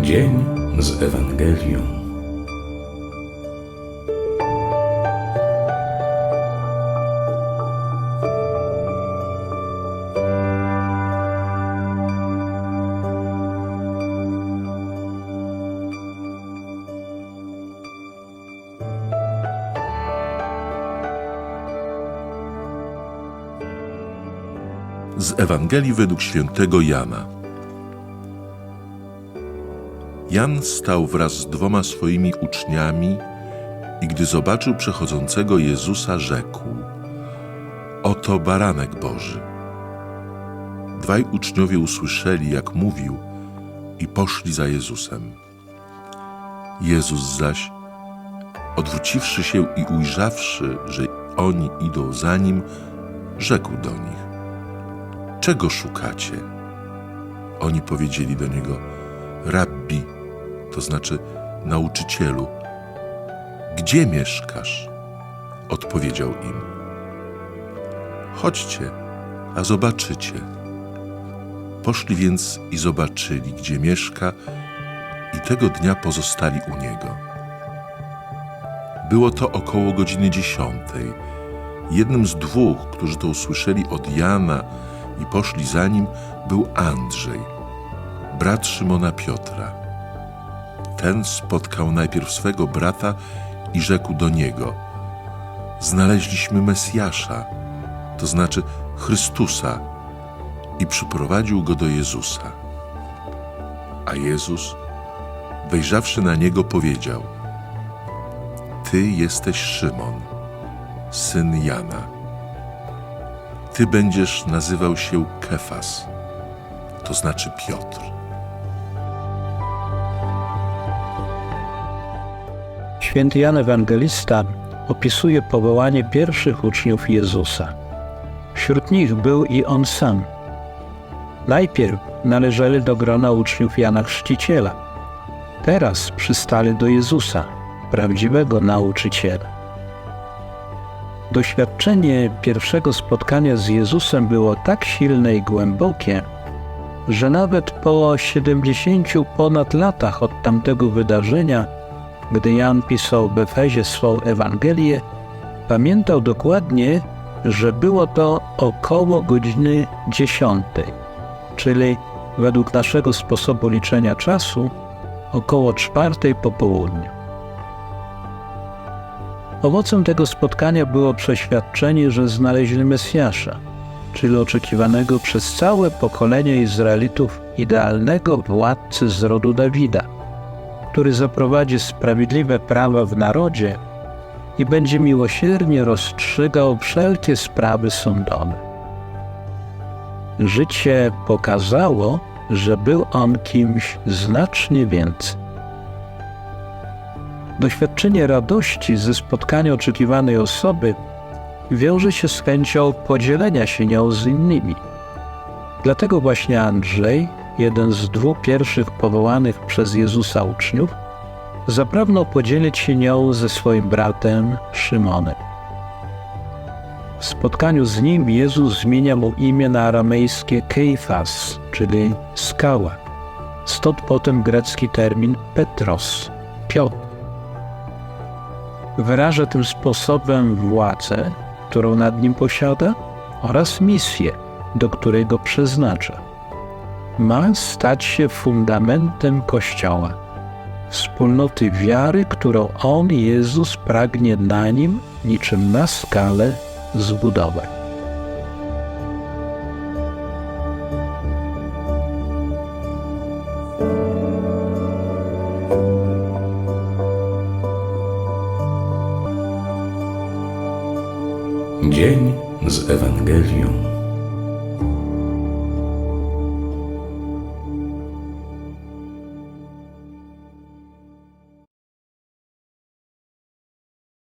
Dzień z Ewangelią. Z Ewangelii według świętego Jana. Jan stał wraz z dwoma swoimi uczniami i gdy zobaczył przechodzącego Jezusa, rzekł: Oto baranek Boży. Dwaj uczniowie usłyszeli, jak mówił, i poszli za Jezusem. Jezus zaś, odwróciwszy się i ujrzawszy, że oni idą za nim, rzekł do nich: Czego szukacie? Oni powiedzieli do niego: Rabbi, to znaczy nauczycielu. Gdzie mieszkasz? Odpowiedział im: Chodźcie, a zobaczycie. Poszli więc i zobaczyli, gdzie mieszka, i tego dnia pozostali u niego. Było to około godziny dziesiątej. Jednym z dwóch, którzy to usłyszeli od Jana i poszli za nim, był Andrzej, brat Szymona Piotra. Ten spotkał najpierw swego brata i rzekł do niego: Znaleźliśmy Mesjasza, to znaczy Chrystusa, i przyprowadził go do Jezusa. A Jezus, wejrzawszy na niego, powiedział: Ty jesteś Szymon, syn Jana. Ty będziesz nazywał się Kefas, to znaczy Piotr. Święty Jan Ewangelista opisuje powołanie pierwszych uczniów Jezusa. Wśród nich był i on sam. Najpierw należeli do grona uczniów Jana Chrzciciela. Teraz przystali do Jezusa, prawdziwego nauczyciela. Doświadczenie pierwszego spotkania z Jezusem było tak silne i głębokie, że nawet po 70 ponad latach od tamtego wydarzenia gdy Jan pisał w Efezie swą Ewangelię, pamiętał dokładnie, że było to około godziny dziesiątej, czyli według naszego sposobu liczenia czasu około czwartej po południu. Owocem tego spotkania było przeświadczenie, że znaleźli Mesjasza, czyli oczekiwanego przez całe pokolenie Izraelitów idealnego władcy z rodu Dawida – który zaprowadzi sprawiedliwe prawa w narodzie i będzie miłosiernie rozstrzygał wszelkie sprawy sądowe. Życie pokazało, że był on kimś znacznie więcej. Doświadczenie radości ze spotkania oczekiwanej osoby wiąże się z chęcią podzielenia się nią z innymi. Dlatego właśnie Andrzej jeden z dwóch pierwszych powołanych przez Jezusa uczniów, zapragnął podzielić się nią ze swoim bratem Szymonem. W spotkaniu z nim Jezus zmienia mu imię na aramejskie Keifas, czyli skała. Stąd potem grecki termin Petros, Piotr. Wyraża tym sposobem władzę, którą nad nim posiada, oraz misję, do której go przeznacza ma stać się fundamentem Kościoła, wspólnoty wiary, którą On, Jezus, pragnie na nim, niczym na skalę, zbudować. Dzień z Ewangelią.